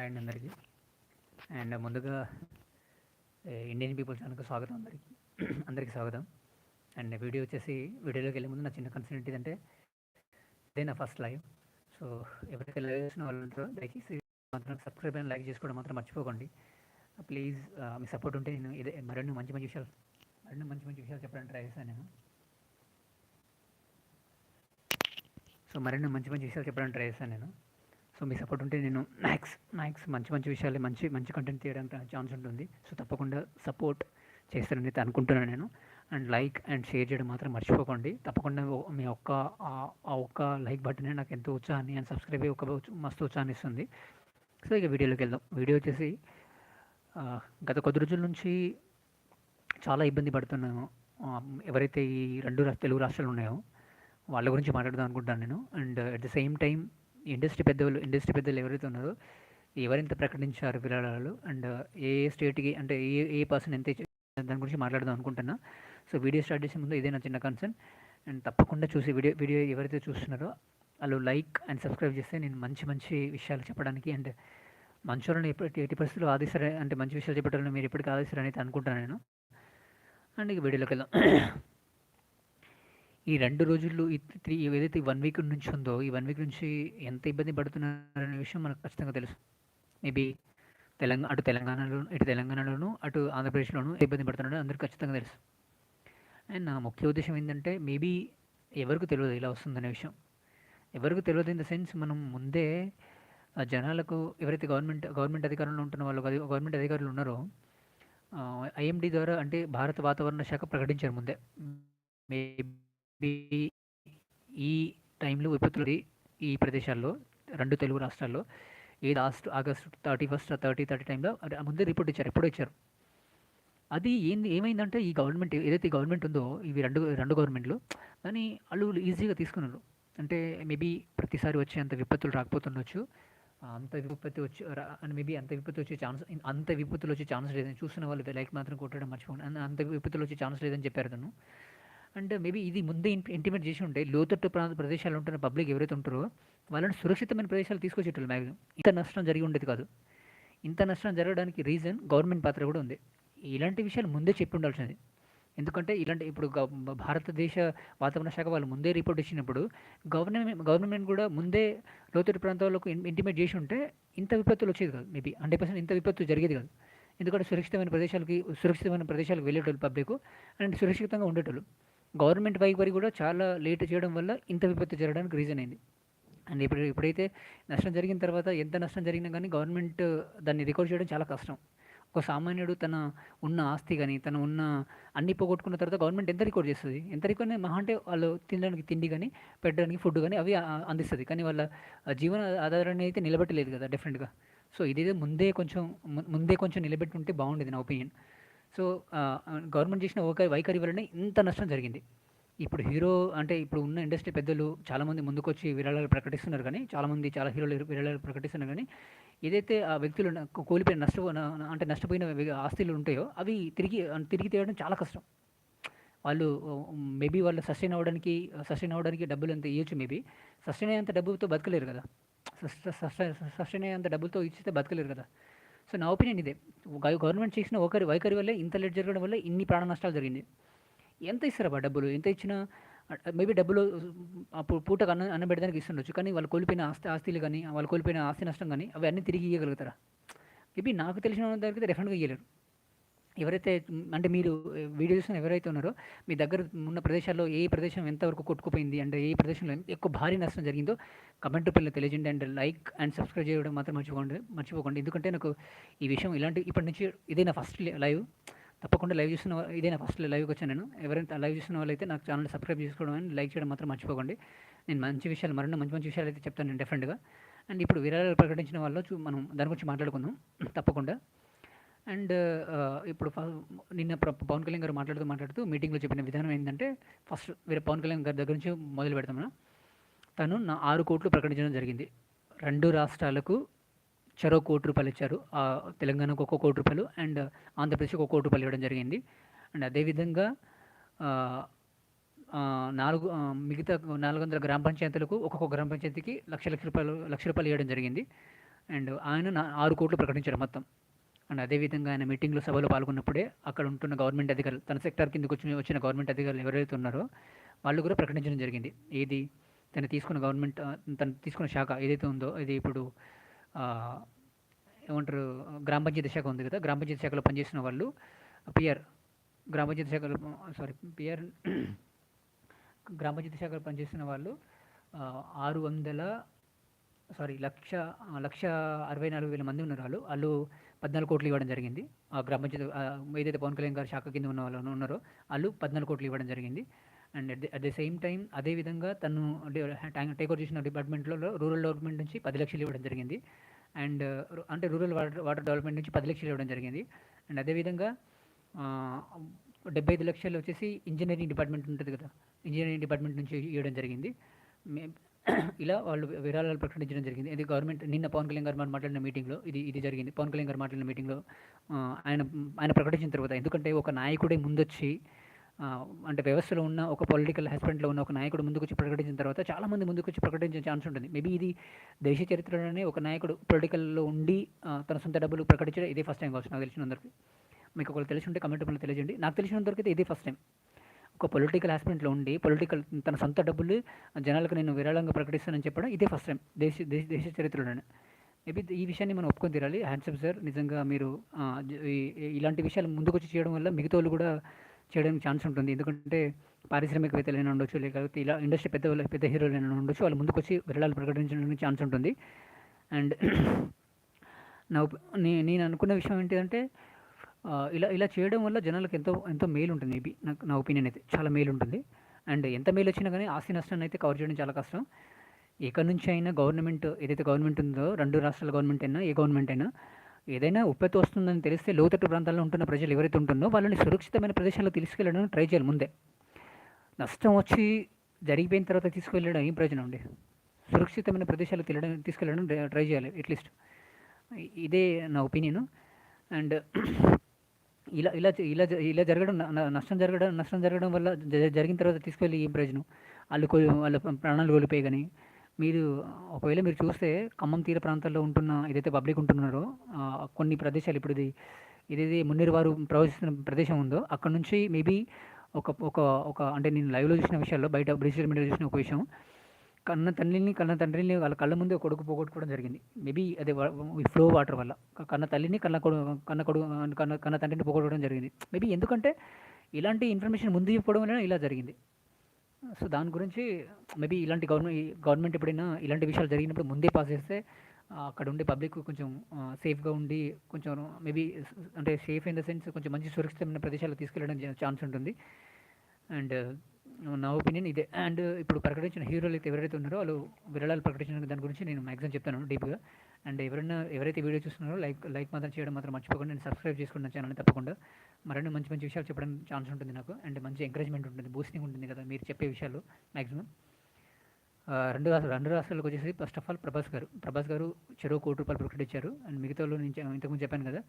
Hi అండి అందరికీ. And ముందుగా ఇండియన్ పీపుల్ ఛానల్కి స్వాగతం అందరికీ. అందరికీ స్వాగతం. అండ్ వీడియో వచ్చేసి వీడియోలోకి వెళ్ళే ముందు నా చిన్న కన్సర్న్ ఏంటిదంటే ఇదే నా ఫస్ట్ లైవ్ సో ఎవరైతే లైవ్ చేసిన వాళ్ళు ఉంటారో దయచేసి మాత్రం సబ్స్క్రైబ్ అండ్ లైక్ చేసుకోవడం మాత్రం మర్చిపోకండి. ప్లీజ్ మీ సపోర్ట్ ఉంటే నేను ఇదే మరిన్ని మంచి మంచి విషయాలు మరిన్ని మంచి మంచి విషయాలు చెప్పడానికి ట్రై చేశాను నేను. సో మరిన్ని మంచి మంచి విషయాలు చెప్పడానికి ట్రై చేశాను నేను. సో మీ సపోర్ట్ ఉంటే నేను మ్యాక్స్ మ్యాక్స్ మంచి మంచి విషయాలు మంచి మంచి కంటెంట్ తీయడానికి ఛాన్స్ ఉంటుంది. సో తప్పకుండా సపోర్ట్ చేస్తారని అయితే అనుకుంటున్నాను నేను. అండ్ లైక్ అండ్ షేర్ చేయడం మాత్రం మర్చిపోకండి. తప్పకుండా మీ ఒక్క ఆ- ఒక్క లైక్ బటనే నాకు ఎంతో ఉత్సాహాన్ని అండ్ సబ్స్క్రైబ్ ఒక మస్తు ఉత్సాహాన్ని ఇస్తుంది. సో ఇక వీడియోలోకి వెళ్దాం. వీడియో వచ్చేసి గత కొద్ది రోజుల నుంచి చాలా ఇబ్బంది పడుతున్నాను. ఎవరైతే ఈ రెండు తెలుగు రాష్ట్రాలు ఉన్నాయో వాళ్ళ గురించి మాట్లాడదాం అనుకుంటాను నేను. And at the same time industry పెద్దలు ఇండస్ట్రీ పెద్దలు ఎవరైతే ఉన్నారో ఎవరెంత ప్రకటించారు విరాళాలు? అండ్ ఏ స్టేట్కి అంటే ఏ ఏ పర్సన్ ఎంత దాని గురించి మాట్లాడదాం అనుకుంటున్నా. సో వీడియో స్టార్ట్ చేసే ముందు ఇదే నా చిన్న కన్సర్న్ అండ్ తప్పకుండా చూసి వీడియో వీడియో ఎవరైతే చూస్తున్నారో వాళ్ళు లైక్ అండ్ సబ్స్క్రైబ్ చేస్తే నేను మంచి మంచి విషయాలు చెప్పడానికి అండ్ మంచోళ్ళని ఎప్పటి ఎట్టి పరిస్థితులు ఆదేశారు అంటే మంచి విషయాలు చెప్పడానికి మీరు ఎప్పటికీ ఆదిస్తారని అయితే అనుకుంటాను నేను. అండ్ ఇక వీడియోలోకి వెళ్దాం. ఈ రెండు రోజుల్లో ఈ త్రీ ఏదైతే వన్ వీక్ నుంచి ఉందో ఈ వన్ వీక్ నుంచి ఎంత ఇబ్బంది పడుతున్నారనే విషయం మనకు ఖచ్చితంగా తెలుసు. మేబీ తెలంగాణ అటు తెలంగాణలో ఇటు తెలంగాణలోను అటు ఆంధ్రప్రదేశ్లోను ఇబ్బంది పడుతున్నాడు అందరికీ ఖచ్చితంగా తెలుసు. అండ్ నా ముఖ్య ఉద్దేశం ఏంటంటే మేబీ ఎవరికి తెలియదు ఇలా వస్తుందనే విషయం. ఎవరికి తెలియదు ఇన్ ద సెన్స్ మనం ముందే జనాలకు ఎవరైతే గవర్నమెంట్ గవర్నమెంట్ అధికారంలో ఉంటున్న వాళ్ళు గవర్నమెంట్ అధికారులు ఉన్నారో ఐఎండి ద్వారా అంటే భారత వాతావరణ శాఖ ప్రకటించారు ముందే. మేబీ ఈ టైంలో విపత్తులు ఈ ప్రదేశాల్లో రెండు తెలుగు రాష్ట్రాల్లో ఈ last August thirty first thirty thirty టైంలో ముందే రిపోర్ట్ ఇచ్చారు ఎప్పుడో ఇచ్చారు. అది ఏంది ఏమైందంటే ఈ గవర్నమెంట్ ఏదైతే గవర్నమెంట్ ఉందో ఇవి రెండు రెండు గవర్నమెంట్లు దాన్ని వాళ్ళు ఈజీగా తీసుకున్నారు. అంటే మేబీ ప్రతిసారి వచ్చే అంత విపత్తులు రాకపోతుండొచ్చు అంత విపత్తి వచ్చి అని మేబీ అంత విపత్తి వచ్చే ఛాన్స్ అంత విపత్తులు వచ్చే ఛాన్స్ లేదని చూస్తున్న వాళ్ళు లైక్ మాత్రం కొట్టడం మర్చిపోండి అంత విపత్తులు వచ్చే ఛాన్స్ లేదని చెప్పారు తను. అండ్ మేబీ ఇది ముందే ఇంటిమేట్ చేసి ఉంటే లోతట్టు ప్రాంత ప్రదేశాలు ఉంటున్న పబ్లిక్ ఎవరైతే ఉంటారో వాళ్ళని సురక్షితమైన ప్రదేశాలు తీసుకొచ్చేటోళ్ళు మ్యాక్సిమం ఇంత నష్టం జరిగి ఉండేది కాదు. ఇంత నష్టం జరగడానికి రీజన్ గవర్నమెంట్ పాత్ర కూడా ఉంది. ఇలాంటి విషయాలు ముందే చెప్పి ఉండాల్సింది. ఎందుకంటే ఇలాంటి ఇప్పుడు భారతదేశ వాతావరణ శాఖ వాళ్ళు ముందే రిపోర్ట్ ఇచ్చినప్పుడు గవర్నమెంట్ గవర్నమెంట్ కూడా ముందే లోతట్టు ప్రాంతాలకు ఇంటిమేట్ చేసి ఉంటే ఇంత విపత్తులు వచ్చేది కాదు. మేబీ హండ్రెడ్ పర్సెంట్ ఇంత విపత్తు జరిగేది కాదు. ఎందుకంటే సురక్షితమైన ప్రదేశాలకి సురక్షితమైన ప్రదేశాలకు వెళ్ళేటోళ్ళు పబ్లిక్ అండ్ సురక్షితంగా ఉండేటోళ్ళు. గవర్నమెంట్ వైఖరి కూడా చాలా లేట్ చేయడం వల్ల ఇంత విపత్తు జరగడానికి రీజన్ అయింది. అండ్ ఇప్పుడు ఇప్పుడైతే నష్టం జరిగిన తర్వాత ఎంత నష్టం జరిగినా కానీ గవర్నమెంట్ దాన్ని రికార్డ్ చేయడం చాలా కష్టం. ఒక సామాన్యుడు తన ఉన్న ఆస్తి కానీ తన ఉన్న అన్ని పోగొట్టుకున్న తర్వాత గవర్నమెంట్ ఎంత రికార్డ్ చేస్తుంది? ఎంత రికార్డ్ మహా అంటే వాళ్ళు తినడానికి తిండి కానీ పెట్టడానికి ఫుడ్ కానీ అవి అందిస్తుంది. కానీ వాళ్ళ జీవన ఆధారాన్ని అయితే నిలబెట్టలేదు కదా డెఫినెట్గా సో ఇదైతే ముందే కొంచెం ముందే కొంచెం నిలబెట్టి ఉంటే బాగుండేది నా ఒపీనియన్ సో గవర్నమెంట్ చేసిన ఒక వైఖరి వల్లనే ఇంత నష్టం జరిగింది. ఇప్పుడు హీరో అంటే ఇప్పుడు ఉన్న ఇండస్ట్రీ పెద్దలు చాలామంది ముందుకొచ్చి విరాళాలు ప్రకటిస్తున్నారు కానీ చాలామంది చాలా హీరోలు విరాళాలు ప్రకటిస్తున్నారు కానీ ఏదైతే ఆ వ్యక్తులు కోల్పోయిన నష్ట అంటే నష్టపోయిన ఆస్తులు ఉంటాయో అవి తిరిగి తిరిగి తేయడం చాలా కష్టం. వాళ్ళు మేబీ వాళ్ళు సస్టైన్ అవ్వడానికి సస్టైన్ అవ్వడానికి డబ్బులు ఎంత ఇవ్వచ్చు మేబీ. సస్టైన్ అయ్యేంత డబ్బులతో బతకలేరు కదా. సస్టైన్ అయ్యేంత డబ్బులతో ఇచ్చితే బతకలేరు కదా. సో నా ఒపీనియన్ ఇదే. గవర్నమెంట్ చేసిన ఒకరి వైఖరి వల్లే ఇంత లేట్ జరగడం వల్ల ఇన్ని ప్రాణ నష్టాలు జరిగింది. ఎంత ఇస్తారబ్బా డబ్బులు? ఎంత ఇచ్చినా మేబీ డబ్బులు అప్పుడు పూటకు అన్న అన్న పెట్టడానికి ఇస్తుండొచ్చు. కానీ వాళ్ళు కోల్పోయిన ఆస్తి ఆస్తులు కానీ వాళ్ళు కోల్పోయిన ఆస్తి నష్టం కానీ అవి అన్నీ తిరిగి ఇవ్వగలుగుతారా మేబీ నాకు తెలిసిన దానికి డెఫినెట్గా ఇవ్వలేరు ఎవరైతే అంటే మీరు వీడియో చూసిన ఎవరైతే ఉన్నారో మీ దగ్గర ఉన్న ప్రదేశాల్లో ఏ ప్రదేశం ఎంతవరకు కొట్టుకుపోయింది అంటే ఏ ప్రదేశంలో ఎక్కువ భారీ నష్టం జరిగిందో కమెంట్ రూపంలో తెలియజేయండి. అండ్ లైక్ అండ్ సబ్స్క్రైబ్ చేయడం మాత్రం మర్చిపోకండి మర్చిపోకండి. ఎందుకంటే నాకు ఈ విషయం ఇలాంటి ఇప్పటి నుంచి ఇదే నా ఫస్ట్ లైవ్. తప్పకుండా లైవ్ చూస్తున్న ఇదే నా ఫస్ట్ లైవ్కి వచ్చాను నేను. ఎవరైతే లైవ్ చూస్తున్న వాళ్ళైతే నాకు ఛానల్ సబ్స్క్రైబ్ చేసుకోవడం అండ్ లైక్ చేయడం మాత్రం మర్చిపోకండి. నేను మంచి విషయాలు మరిన్ని మంచి మంచి విషయాలు అయితే చెప్తాను నేను డెఫినెట్గా. అండ్ ఇప్పుడు విరాళాలు ప్రకటించిన వాళ్ళు మనం దాని గురించి మాట్లాడుకుందాం. తప్పకుండా. అండ్ ఇప్పుడు నిన్న పవన్ కళ్యాణ్ గారు మాట్లాడుతూ మాట్లాడుతూ మీటింగ్లో చెప్పిన విధానం ఏంటంటే ఫస్ట్ వేరే పవన్ కళ్యాణ్ గారి దగ్గర నుంచి మొదలు పెడతాం తను నా ఆరు కోట్లు ప్రకటించడం జరిగింది. రెండు రాష్ట్రాలకు చెరో కోటి రూపాయలు ఇచ్చారు. ఆ, తెలంగాణకు ఒక కోటి రూపాయలు అండ్ ఆంధ్రప్రదేశ్కి ఒక కోటి రూపాయలు ఇవ్వడం జరిగింది. అండ్ అదేవిధంగా నాలుగు మిగతా నాలుగు వందల గ్రామ పంచాయతీలకు ఒక్కొక్క గ్రామ పంచాయతీకి లక్ష లక్ష రూపాయలు లక్ష రూపాయలు ఇవ్వడం జరిగింది. అండ్ ఆయన నా ఆరు కోట్లు ప్రకటించారు మొత్తం. అండ్ అదేవిధంగా ఆయన మీటింగ్లో సభలో పాల్గొన్నప్పుడే అక్కడ ఉంటున్న గవర్నమెంట్ అధికారులు తన సెక్టార్ కిందకి వచ్చిన వచ్చిన గవర్నమెంట్ అధికారులు ఎవరైతే ఉన్నారో వాళ్ళు కూడా ప్రకటించడం జరిగింది. ఏది? తను తీసుకున్న గవర్నమెంట్ తను తీసుకున్న శాఖ ఏదైతే ఉందో ఇది ఇప్పుడు ఏమంటారు గ్రామ పంచాయతీ శాఖ ఉంది కదా గ్రామ పంచాయతీ శాఖలో పనిచేసిన వాళ్ళు పిఆర్ గ్రామ పంచాయతీ శాఖలో సారీ పిఆర్ గ్రామ పంచాయతీ శాఖలో పనిచేసిన వాళ్ళు ఆరు వందల సారీ లక్ష లక్ష అరవై నాలుగు వేల మంది ఉన్నారు వాళ్ళు. వాళ్ళు పద్నాలుగు కోట్లు ఇవ్వడం జరిగింది. ఆ గ్రామ పంచాయతీ ఏదైతే పవన్ కళ్యాణ్ గారి శాఖ కింద ఉన్న వాళ్ళు ఉన్నారో వాళ్ళు పద్నాలుగు కోట్లు ఇవ్వడం జరిగింది. And at the same time అదేవిధంగా తను టేక్ ఓవర్ చేసిన డిపార్ట్మెంట్లో రూరల్ డెవలప్మెంట్ నుంచి పది లక్షలు ఇవ్వడం జరిగింది. అండ్ అంటే రూరల్ వాటర్ వాటర్ డెవలప్మెంట్ నుంచి పది లక్షలు ఇవ్వడం జరిగింది. అండ్ అదేవిధంగా డెబ్బై ఐదు లక్షలు వచ్చేసి ఇంజనీరింగ్ డిపార్ట్మెంట్ ఉంటుంది కదా ఇంజనీరింగ్ డిపార్ట్మెంట్ నుంచి ఇవ్వడం జరిగింది. మే ఇలా వాళ్ళు విరాళాలు ప్రకటించడం జరిగింది. ఇది గవర్నమెంట్ నిన్న పవన్ కళ్యాణ్ గారు మాట్లాడిన మీటింగ్లో ఇది ఇది జరిగింది. పవన్ కళ్యాణ్ గారు మాట్లాడిన మీటింగ్లో ఆయన ఆయన ప్రకటించిన తర్వాత ఎందుకంటే ఒక నాయకుడే ముందొచ్చి అంటే వ్యవస్థలో ఉన్న ఒక పొలిటికల్ హస్బెండ్లో ఉన్న ఒక నాయకుడు ముందుకు వచ్చి ప్రకటించిన తర్వాత చాలామంది ముందుకు వచ్చి ప్రకటించే ఛాన్స్ ఉంటుంది. మేబీ ఇది దేశ చరిత్రలోనే ఒక నాయకుడు పొలిటికల్లో ఉండి తన సొంత డబ్బులు ప్రకటించడం ఇదే ఫస్ట్ టైం కావచ్చు నాకు తెలిసినందరికీ మీకు ఒకరు తెలిసి ఉంటే కమెంట్ పనులు తెలియజేయండి. నాకు తెలిసినంతవరకు అయితే ఇదే ఫస్ట్ టైం ఒక పొలిటికల్ హాస్పిటల్లో ఉండి పొలిటికల్ తన సొంత డబ్బులు జనాలకు నేను విరాళంగా ప్రకటిస్తానని చెప్పడం ఇదే ఫస్ట్ టైం దేశ దేశ దేశ చరిత్రలోనే. మేబీ ఈ విషయాన్ని మనం ఒప్పుకొని తీరాలి. హ్యాండ్సప్ సార్ నిజంగా మీరు ఇలాంటి విషయాలు ముందుకొచ్చి చేయడం వల్ల మిగతా వాళ్ళు కూడా చేయడానికి ఛాన్స్ ఉంటుంది. ఎందుకంటే పారిశ్రామికవేత్తలైనా ఉండొచ్చు లేకపోతే ఇలా ఇండస్ట్రీ పెద్ద వాళ్ళ- పెద్ద హీరోలైనా ఉండొచ్చు వాళ్ళు ముందుకొచ్చి విరాళాలు ప్రకటించడానికి ఛాన్స్ ఉంటుంది. అండ్ నా నేను అనుకున్న విషయం ఏంటిదంటే ఇలా ఇలా చేయడం వల్ల జనాలకు ఎంతో ఎంతో మేలు ఉంటుంది. మేబీ నాకు నా ఒపీనియన్ అయితే చాలా మేలు ఉంటుంది. అండ్ ఎంత మేలు వచ్చినా కానీ ఆస్తి నష్టాన్ని అయితే కవర్ చేయడం చాలా కష్టం. ఎక్కడి నుంచి అయినా గవర్నమెంట్ ఏదైతే గవర్నమెంట్ ఉందో రెండు రాష్ట్రాల గవర్నమెంట్ అయినా ఏ గవర్నమెంట్ అయినా ఏదైనా ఉప్పెత్తు వస్తుందని తెలిస్తే లోతట్టు ప్రాంతాల్లో ఉంటున్న ప్రజలు ఎవరైతే ఉంటుందో వాళ్ళని సురక్షితమైన ప్రదేశాల్లో తీసుకెళ్ళడానికి ట్రై చేయాలి ముందే. నష్టం వచ్చి జరిగిపోయిన తర్వాత తీసుకెళ్ళడం ఏం ప్రయోజనం అండి? సురక్షితమైన ప్రదేశాలకు వెళ్ళడం తీసుకెళ్ళడం ట్రై చేయాలి అట్లీస్ట్. ఇదే నా ఒపీనియన్. అండ్ ఇలా ఇలా ఇలా జ- ఇలా జరగడం నష్టం జరగడం నష్టం జరగడం వల్ల జ- జరిగిన తర్వాత తీసుకెళ్ళి ఏం ప్రయోజనం? వాళ్ళు వాళ్ళ ప్రాణాలు కోల్పోయి కానీ మీరు ఒకవేళ మీరు చూస్తే ఖమ్మం తీర ప్రాంతాల్లో ఉంటున్న ఏదైతే పబ్లిక్ ఉంటున్నారో కొన్ని ప్రదేశాలు ఇప్పుడు ఇది ఏదైతే మున్నీరు వారు ప్రవహిస్తున్న ప్రదేశం ఉందో అక్కడ నుంచి మేబీ ఒక ఒక ఒక అంటే నేను లైవ్లో చూసిన విషయాల్లో బయట డిజిటల్ మీడియాలో చూసిన ఒక విషయం కన్న తల్లిని కన్న తండ్రిని వాళ్ళ కళ్ళ ముందే కొడుకు పోగొట్టుకోవడం జరిగింది. మేబీ అదే ఫ్లో వాటర్ వల్ల. కన్న తల్లిని కన్న కొడు కన్న కొడు కన్న కన్న తండ్రిని పోగొట్టుకోవడం జరిగింది. మేబీ ఎందుకంటే ఇలాంటి ఇన్ఫర్మేషన్ ముందు ఇవ్వడం వల్ల ఇలా జరిగింది. సో దాని గురించి మేబీ ఇలాంటి గవర్నమెంట్ గవర్నమెంట్ ఎప్పుడైనా ఇలాంటి విషయాలు జరిగినప్పుడు ముందే పాస్ చేస్తే అక్కడ ఉండే పబ్లిక్ కొంచెం సేఫ్గా ఉండి కొంచెం మేబీ అంటే సేఫ్ ఇన్ ద సెన్స్ కొంచెం మంచి సురక్షితమైన ప్రదేశాలకు తీసుకెళ్ళడం ఛాన్స్ ఉంటుంది. అండ్ నా ఒపీనియన్ ఇదే. అండ్ ఇప్పుడు ప్రకటించిన హీరోలు అయితే ఎవరైతే ఉన్నారో వాళ్ళు విరళాలు ప్రకటించిన దాని గురించి నేను మ్యాక్సిమం చెప్తాను డీప్గా. అండ్ ఎవరైనా ఎవరైతే వీడియో చూస్తున్నారో లైక్ లైక్ మాత్రం చేయడం మాత్రం మర్చిపోకుండా నేను సబ్స్క్రైబ్ చేసుకున్న ఛానల్ తప్పకుండా మరిన్ని మంచి మంచి విషయాలు చెప్పడానికి ఛాన్స్ ఉంటుంది నాకు. అండ్ మంచి ఎంకరేజ్మెంట్ ఉంటుంది బూస్టింగ్ ఉంటుంది కదా మీరు చెప్పే విషయాలు మ్యాక్సిమం. రెండు రాష్ట్రాలు రెండు రాష్ట్రాలకు వచ్చేసి ఫస్ట్ ఆఫ్ ఆల్ ప్రభాస్ గారు. ప్రభాస్ గారు చెరువు కోటి రూపాయలు ప్రకటించారు అండ్ మిగతా వాళ్ళు నేను ఇంతకుముందు చెప్పాను కదా.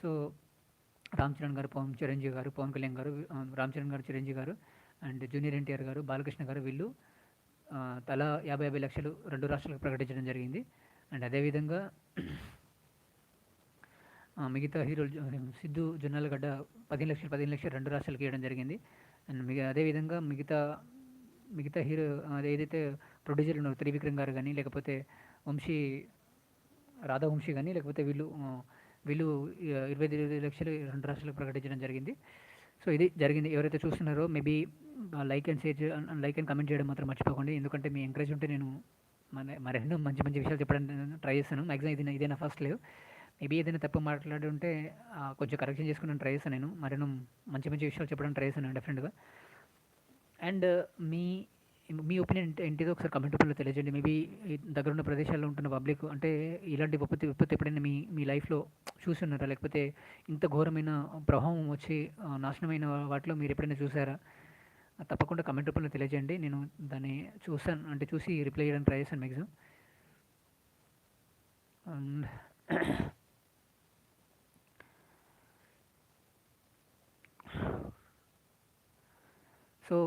సో రామ్ చరణ్ గారు పవన్ చిరంజీవి గారు పవన్ కళ్యాణ్ గారు రామ్ చరణ్ గారు చిరంజీవి గారు అండ్ జూనియర్ ఎన్టీఆర్ గారు బాలకృష్ణ గారు వీళ్ళు తలా యాభై యాభై లక్షలు రెండు రాష్ట్రాలకు ప్రకటించడం జరిగింది. అండ్ అదేవిధంగా మిగతా హీరోలు సిద్ధు జొన్నలగడ్డ పదిహేను లక్షలు పదిహేను లక్షలు రెండు రాష్ట్రాలకు ఇవ్వడం జరిగింది. అండ్ మిగ అదేవిధంగా మిగతా మిగతా హీరో ఏదైతే ప్రొడ్యూసర్లు ఉన్నారో త్రివిక్రమ్ గారు కానీ లేకపోతే వంశీ రాధా వంశీ కానీ లేకపోతే వీళ్ళు వీళ్ళు ఇరవై ఇరవై లక్షలు రెండు రాష్ట్రాలకు ప్రకటించడం జరిగింది. సో ఇది జరిగింది. ఎవరైతే చూస్తున్నారో maybe like and share like and comment చేయడం మాత్రం మర్చిపోకండి. ఎందుకంటే మీ ఎంకరేజ్ ఉంటే నేను మన మరెన్నో మంచి మంచి విషయాలు చెప్పడానికి ట్రై చేస్తాను. మ్యాక్సిమం ఇది ఇదే నా ఫస్ట్ లేవు మేబీ ఏదైనా తప్పు మాట్లాడి ఉంటే కొంచెం కరెక్షన్ చేసుకుని ట్రై చేస్తాను నేను. మరెన్నో మంచి మంచి విషయాలు చెప్పడానికి ట్రై చేస్తాను డెఫినెట్గా అండ్ uh, మీ మీ ఒపీనియన్ ఏంటిదో ఒకసారి కమెంట్ రూపంలో తెలియజేయండి. మేబీ దగ్గర ఉన్న ప్రదేశాల్లో ఉంటున్న పబ్లిక్ అంటే ఇలాంటి విపత్తి విపత్తి ఎప్పుడైనా మీ మీ లైఫ్లో చూస్తున్నారా లేకపోతే ఇంత ఘోరమైన ప్రభావం వచ్చి నాశనమైన వాటిలో మీరు ఎప్పుడైనా చూసారా? తప్పకుండా కమెంట్ రూపంలో తెలియజేయండి. నేను దాన్ని చూసాను అంటే చూసి రిప్లై చేయడానికి ట్రై చేశాను మ్యాక్సిమం అండ్ సో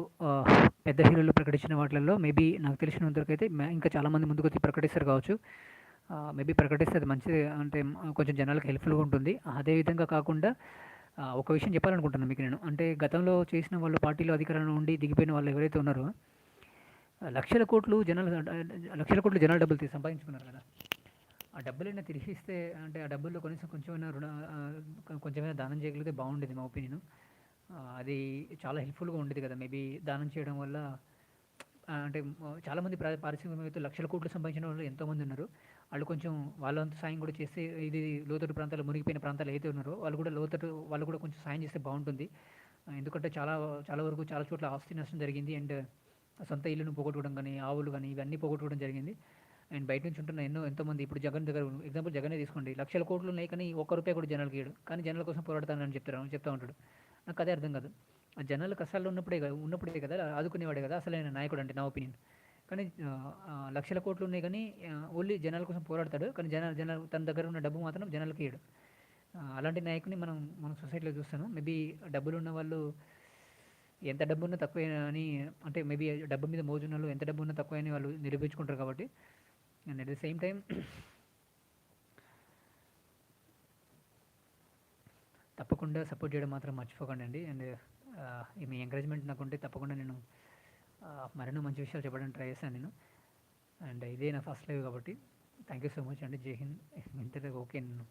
పెద్ద హీరోలు ప్రకటించిన వాటిల్లో మేబీ నాకు తెలిసినంతవరకు అయితే ఇంకా చాలామంది ముందుకు వచ్చి ప్రకటిస్తారు కావచ్చు. మేబీ ప్రకటిస్తే అది మంచిది అంటే కొంచెం జనాలకు హెల్ప్ఫుల్గా ఉంటుంది. అదే విధంగా కాకుండా ఒక విషయం చెప్పాలనుకుంటున్నాను మీకు నేను. అంటే గతంలో చేసిన వాళ్ళు పార్టీలో అధికారంలో ఉండి దిగిపోయిన వాళ్ళు ఎవరైతే ఉన్నారో లక్షల కోట్లు జనాలు లక్షల కోట్లు జనాలు డబ్బులు తీసి సంపాదించుకున్నారు కదా. ఆ డబ్బులైనా తిరిగి ఇస్తే అంటే ఆ డబ్బుల్లో కనీసం కొంచెమైనా రుణ కొంచెమైనా దానం చేయగలిగితే బాగుండేది మా ఒపీనియన్. అది చాలా హెల్ప్ఫుల్గా ఉండేది కదా. మేబీ దానం చేయడం వల్ల అంటే చాలామంది ప్రా పారిశ్రామికవేత్తలు లక్షల కోట్లు సంపాదించిన వాళ్ళు ఎంతోమంది ఉన్నారు. వాళ్ళు కొంచెం వాళ్ళంత సాయం కూడా చేస్తే ఇది లోతట్టు ప్రాంతాలు మునిగిపోయిన ప్రాంతాలు అయితే ఉన్నారో వాళ్ళు కూడా లోతట్టు వాళ్ళు కూడా కొంచెం సాయం చేస్తే బాగుంటుంది. ఎందుకంటే చాలా చాలా వరకు చాలా చోట్ల ఆస్తి నష్టం జరిగింది. అండ్ సొంత ఇల్లును పోగొట్టుకోవడం కానీ ఆవులు కానీ ఇవన్నీ పోగొట్టుకోవడం జరిగింది. అండ్ బయట నుంచి ఉంటున్న ఎన్నో ఎంతోమంది ఇప్పుడు జగన్ దగ్గర ఎగ్జాంపుల్ జగనే తీసుకోండి. లక్షల కోట్లు ఉన్నాయి కానీ ఒక్క రూపాయి కూడా జనాలకి ఇయ్యడు. కానీ జనాల కోసం పోరాడతానని చెప్తారు చెప్తా ఉంటాడు. నాకు అదే అర్థం కాదు. ఆ జనాలు కష్టాల్లో ఉన్నప్పుడే కదా ఉన్నప్పుడే కదా ఆదుకునేవాడే కదా అసలైన నాయకుడు అంటే నా ఒపీనియన్ కానీ లక్షల కోట్లు ఉన్నాయి కానీ ఓన్లీ జనాల కోసం పోరాడతాడు. కానీ జన జన తన దగ్గర ఉన్న డబ్బు మాత్రం జనాలకి ఇయ్యడు. అలాంటి నాయకుని మనం మన సొసైటీలో చూస్తాను. మేబీ డబ్బులు ఉన్న వాళ్ళు ఎంత డబ్బు ఉన్నా తక్కువే అని అంటే మేబీ డబ్బు మీద మోజు ఉన్న వాళ్ళు ఎంత డబ్బు ఉన్నా తక్కువ అని వాళ్ళు నిరూపించుకుంటారు కాబట్టి. And at the same time తప్పకుండా సపోర్ట్ చేయడం మాత్రం మర్చిపోకండి అండి అండ్ మీ ఎంకరేజ్మెంట్ నాకు ఉంటే తప్పకుండా నేను మరెన్నో మంచి విషయాలు చెప్పడానికి ట్రై చేశాను నేను. అండ్ ఇదే నా ఫస్ట్ లైవ్ కాబట్టి థ్యాంక్ యూ సో మచ్ అండి. జై హింద్. ఇంతలో ఓకే నేను.